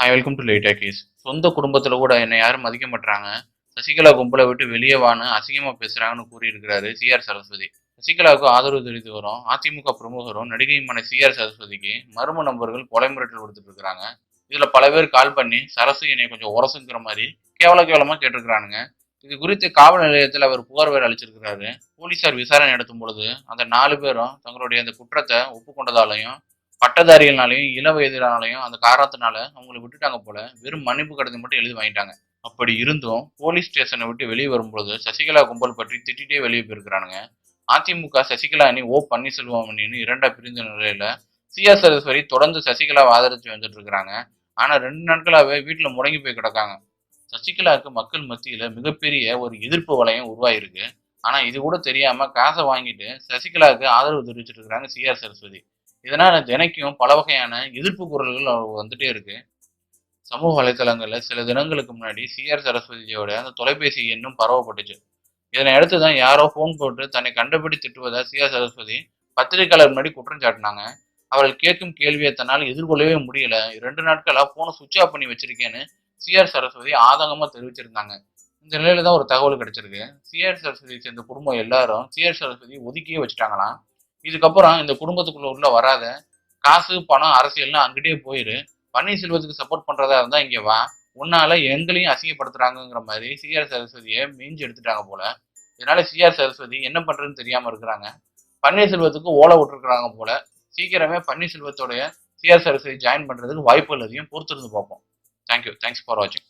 Hi welcome to லேட்டா case சொந்த குடும்பத்தில் கூட என்னை யாரும் மதிக்க மாட்டாங்க சசிகலா கும்பலை விட்டு வெளியே வான்னு அசிங்கமாக பேசுகிறாங்கன்னு கூறியிருக்கிறாரு சிஆர் சரஸ்வதி. சசிகலாவுக்கு ஆதரவு தெரிவித்து வரும் அதிமுக பிரமுகரும் நடிகையுமான சிஆர் சரஸ்வதிக்கு மர்ம நபர்கள் கொலை மிரட்டல் கொடுத்துட்டு இருக்கிறாங்க. இதில் பல பேர் கால் பண்ணி சரசு என்னை கொஞ்சம் உரசுங்கிற மாதிரி கேவல கேவலமாக கேட்டிருக்கிறானுங்க. இது குறித்து காவல் நிலையத்தில் அவர் புகார் வேறு அளிச்சிருக்கிறாரு. போலீசார் விசாரணை நடத்தும் பொழுது அந்த நாலு பேரும் தங்களுடைய அந்த குற்றத்தை ஒப்புக்கொண்டதாலையும் பட்டதாரிகள்னாலையும் இள வயதினாலையும் அந்த காரணத்தினால அவங்களை விட்டுட்டாங்க போல வெறும் மன்னிப்பு கடிதம் மட்டும் எழுதி வாங்கிட்டாங்க. அப்படி இருந்தும் போலீஸ் ஸ்டேஷனை விட்டு வெளியே வரும்பொழுது சசிகலா கும்பல் பற்றி திட்டிட்டே வெளியே போயிருக்கிறானுங்க. அதிமுக சசிகலா அணி ஓ பன்னீர்செல்வம் அணின்னு இரண்டா பிரிந்த நிலையில சிஆர் சரஸ்வதி தொடர்ந்து சசிகலாவை ஆதரித்து வந்துட்டு இருக்கிறாங்க. ஆனா ரெண்டு நாட்களாவே வீட்டுல முடங்கி போய் கிடக்காங்க. சசிகலாவுக்கு மக்கள் மத்தியில மிகப்பெரிய ஒரு எதிர்ப்பு வளையம் உருவாயிருக்கு. ஆனா இது கூட தெரியாம காசை வாங்கிட்டு சசிகலாவுக்கு ஆதரவு தெரிவிச்சிட்டு இருக்கிறாங்க சிஆர் சரஸ்வதி இதனால தினைக்கும் பல வகையான எதிர்ப்பு குரல்கள் அவருக்கு வந்துட்டே இருக்கு. சமூக வலைத்தளங்கள்ல சில தினங்களுக்கு முன்னாடி சிஆர் சரஸ்வதியோட அந்த தொலைபேசி எண்ணும் பரவப்பட்டுச்சு. இதனை அடுத்து தான் யாரோ ஃபோன் போட்டு தன்னை கண்டுபிடி திட்டுவதா சிஆர் சரஸ்வதி பத்திரிகையாளர் முன்னாடி குற்றம் சாட்டினாங்க. அவர்கள் கேட்கும் கேள்வியை தன்னால் எதிர்கொள்ளவே முடியல. ரெண்டு நாட்களா போனை சுவிட்ச் ஆஃப் பண்ணி வச்சிருக்கேன்னு சிஆர் சரஸ்வதி ஆதங்கமா தெரிவிச்சிருந்தாங்க. இந்த நிலையில தான் ஒரு தகவல் கிடைச்சிருக்கு. சிஆர் சரஸ்வதி சேர்ந்த குடும்பம் எல்லாரும் சிஆர் சரஸ்வதி ஒதுக்கியே வச்சுட்டாங்களாம். இதுக்கப்புறம் இந்த குடும்பத்துக்குள்ள உள்ள வராத காசு பணம் அரசியல்லாம் அங்கிட்டே போயிரு. பன்னீர்செல்வத்துக்கு சப்போர்ட் பண்றதா இருந்தா இங்க வா. உன்னால எங்களையும் அசிங்கப்படுத்துறாங்கங்கிற மாதிரி சிஆர் சரஸ்வதியை மீஞ்சு எடுத்துட்டாங்க போல. இதனால சிஆர் சரஸ்வதி என்ன பண்றதுன்னு தெரியாம இருக்கிறாங்க. பன்னீர்செல்வத்துக்கு ஓலை விட்டுருக்குறாங்க போல. சீக்கிரமே பன்னீர்செல்வத்தோடைய சிஆர் சரஸ்வதி ஜாயின் பண்றதுக்கு வாய்ப்புகள் அதிகம். பொறுத்திருந்து பார்ப்போம். தேங்க்யூ தேங்க்ஸ் ஃபார் வாட்சிங்